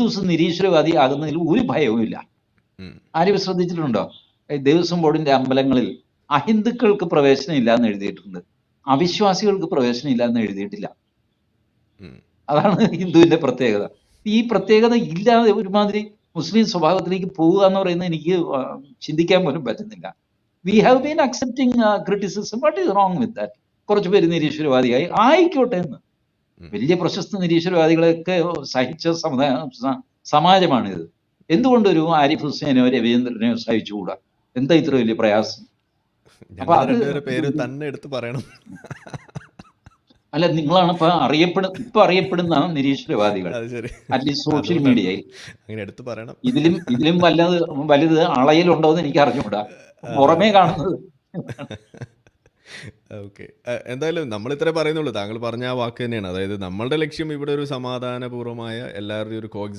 Hindus നിരീശ്വരവാദി ആകുന്നതിൽ ഒരു ഭയവുമില്ല. ആരും ശ്രദ്ധിച്ചിട്ടുണ്ടോ ദേവസ്വം ബോർഡിന്റെ അമ്പലങ്ങളിൽ അഹിന്ദുക്കൾക്ക് പ്രവേശനം ഇല്ല എന്ന് എഴുതിയിട്ടുണ്ട്. അവിശ്വാസികൾക്ക് പ്രവേശനം ഇല്ല എന്ന് എഴുതിയിട്ടില്ല അതാണ് ഹിന്ദുവിന്റെ പ്രത്യേകത. ഈ പ്രത്യേകത ഇല്ലാതെ ഒരുമാതിരി മുസ്ലിം സ്വഭാവത്തിലേക്ക് പോവുക എന്ന് പറയുന്നത് എനിക്ക് ചിന്തിക്കാൻ പോലും പറ്റുന്നില്ല. We have been accepting criticism what is wrong with that കുറച്ച് പേര് നിരീശ്വരവാദിയായി. ആയിക്കോട്ടെ എന്ന്. വലിയ പ്രശസ്ത നിരീശ്വരവാദികളെയൊക്കെ സഹിച്ച സമുദായ സമാജമാണിത്. എന്തുകൊണ്ടൊരു ആരിഫ് ഹുസൈനോ രവീന്ദ്രനെയോ സഹിച്ചുകൂടാ? എന്താ ഇത്ര വലിയ പ്രയാസം? അപ്പൊ ഞങ്ങളുടെ അത് രണ്ടുപേരുടെ പേര് തന്നെ എടുത്ത് പറയണം. അല്ല നിങ്ങളാണ് ഇപ്പൊ അറിയപ്പെടുന്ന ഇപ്പൊ അറിയപ്പെടുന്ന നിരീശ്വരവാദികൾ അറ്റ്ലീസ്റ്റ് സോഷ്യൽ മീഡിയയിൽ. ഇതിലും ഇതിലും വല്ലത് വലുത് അളയിലുണ്ടോ എന്ന് എനിക്ക് അറിഞ്ഞുകൂടാ പുറമേ കാണുന്നത്. ഓക്കെ എന്തായാലും നമ്മൾ ഇത്രേ പറയുന്നുള്ളൂ. താങ്കൾ പറഞ്ഞ ആ വാക്ക് തന്നെയാണ്. അതായത് നമ്മളുടെ ലക്ഷ്യം ഇവിടെ ഒരു സമാധാനപൂർവമായ എല്ലാവരുടെയും ഒരു കോ